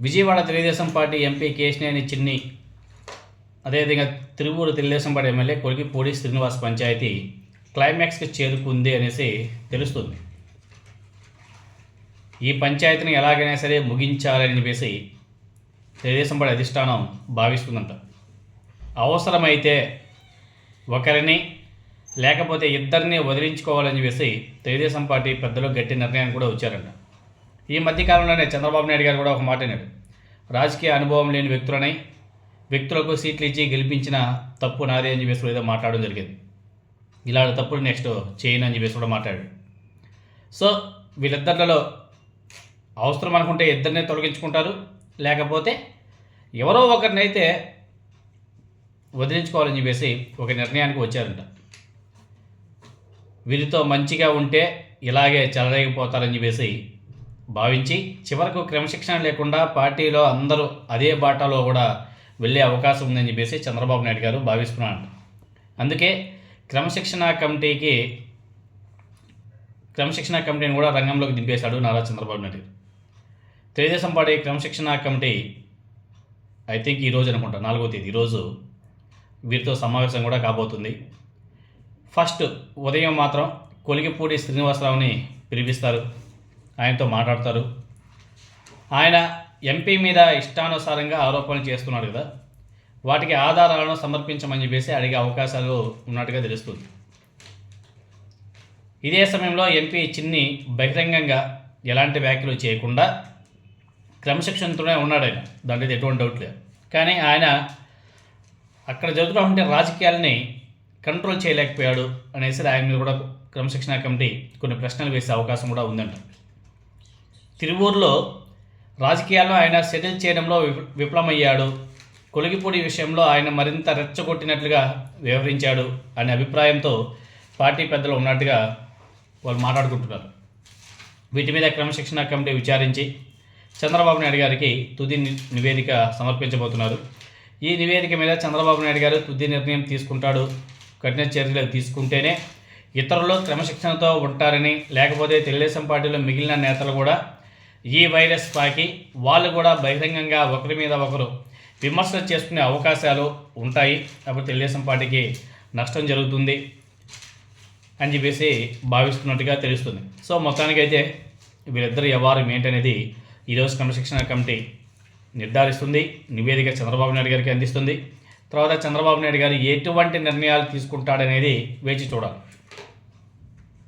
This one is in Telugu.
విజయవాడ తెలుగుదేశం పార్టీ ఎంపీ కేశినేని చిన్ని అదేవిధంగా తిరువూరు తెలుగుదేశం పార్టీ ఎమ్మెల్యే కొలికిపూడి శ్రీనివాస్ పంచాయతీ క్లైమాక్స్కి చేరుకుంది అనేసి తెలుస్తుంది. ఈ పంచాయతీని ఎలాగైనా సరే ముగించాలని చెప్పేసి తెలుగుదేశం పార్టీ అధిష్టానం భావిస్తుందంట. అవసరమైతే ఒకరిని లేకపోతే ఇద్దరిని వదిలించుకోవాలని చెప్పేసి తెలుగుదేశం పార్టీ పెద్దలు గట్టి నిర్ణయానికి కూడా వచ్చారంట. ఈ మధ్యకాలంలోనే చంద్రబాబు నాయుడు గారు కూడా ఒక మాట అన్నాడు రాజకీయ అనుభవం లేని వ్యక్తులని వ్యక్తులకు సీట్లు ఇచ్చి గెలిపించిన తప్పు నాదే అని చెప్పేసి కూడా ఏదో మాట్లాడడం జరిగింది. ఇలాంటి తప్పులు నెక్స్ట్ చేయను అని చెప్పేసి కూడా మాట్లాడాడు. సో వీళ్ళిద్దరిలో అవసరం అనుకుంటే ఇద్దరినే తొలగించుకుంటారు. లేకపోతే ఎవరో ఒకరినైతే వదిలించుకోవాలని చెప్పేసి ఒక నిర్ణయానికి వచ్చారంట. వీరితో మంచిగా ఉంటే ఇలాగే చెలరేగిపోతారని చెప్పేసి భావించి చివరకు క్రమశిక్షణ లేకుండా పార్టీలో అందరూ అదే బాటలో కూడా వెళ్ళే అవకాశం ఉందని చెప్పేసి చంద్రబాబు నాయుడు గారు భావిస్తున్నాడు అందుకే క్రమశిక్షణ కమిటీకి క్రమశిక్షణ కమిటీని కూడా రంగంలోకి దింపేశాడు నారా చంద్రబాబు నాయుడు గారు. తెలుగుదేశం పార్టీ క్రమశిక్షణ కమిటీ ఐ థింక్ ఈరోజు అనుకుంటా నాలుగో తేదీ. ఈరోజు వీరితో సమావేశం కూడా కాబోతుంది. ఫస్ట్ ఉదయం మాత్రం కొలిగిపూడి శ్రీనివాసరావుని పిలిపిస్తారు. ఆయనతో మాట్లాడతారు. ఆయన ఎంపీ మీద ఇష్టానుసారంగా ఆరోపణలు చేస్తున్నాడు కదా. వాటికి ఆధారాలను సమర్పించమని చెప్పేసి అడిగే అవకాశాలు ఉన్నట్టుగా తెలుస్తుంది. ఇదే సమయంలో ఎంపీ చిన్ని బహిరంగంగా ఎలాంటి వ్యాఖ్యలు చేయకుండా క్రమశిక్షణతోనే ఉన్నాడు ఆయన. దాంట్లో ఎటువంటి డౌట్ లేదు. కానీ ఆయన అక్కడ జరుగుతున్నటువంటి రాజకీయాలని కంట్రోల్ చేయలేకపోయాడు అనేసి ఆయన మీద కూడా క్రమశిక్షణ కమిటీ కొన్ని ప్రశ్నలు వేసే అవకాశం కూడా ఉందంట. తిరువూరులో రాజకీయాల్లో ఆయన సెటిల్ చేయడంలో విఫలమయ్యాడు. కొలిగిపూడి విషయంలో ఆయన మరింత రెచ్చగొట్టినట్లుగా వివరించాడు అనే అభిప్రాయంతో పార్టీ పెద్దలు ఉన్నట్టుగా వాళ్ళు మాట్లాడుకుంటున్నారు. వీటి మీద క్రమశిక్షణ కమిటీ విచారించి చంద్రబాబు నాయుడు గారికి తుది నివేదిక సమర్పించబోతున్నారు. ఈ నివేదిక మీద చంద్రబాబు నాయుడు గారు తుది నిర్ణయం తీసుకుంటాడు. కఠిన చర్యలు తీసుకుంటేనే ఇతరులు క్రమశిక్షణతో ఉంటారని లేకపోతే తెలుగుదేశం పార్టీలో మిగిలిన నేతలు కూడా ఈ వైరస్ పాకి వాళ్ళు కూడా బహిరంగంగా ఒకరి మీద ఒకరు విమర్శలు చేసుకునే అవకాశాలు ఉంటాయి. అప్పుడు తెలుగుదేశం పార్టీకి నష్టం జరుగుతుంది అని చెప్పేసి భావిస్తున్నట్టుగా తెలుస్తుంది. సో మొత్తానికైతే వీళ్ళిద్దరు వ్యవహారం ఏంటనేది ఈరోజు క్రమశిక్షణ కమిటీ నిర్ధారిస్తుంది. నివేదిక చంద్రబాబు నాయుడు గారికి అందిస్తుంది. తర్వాత చంద్రబాబు నాయుడు గారు ఎటువంటి నిర్ణయాలు తీసుకుంటాడనేది వేచి చూడాలి.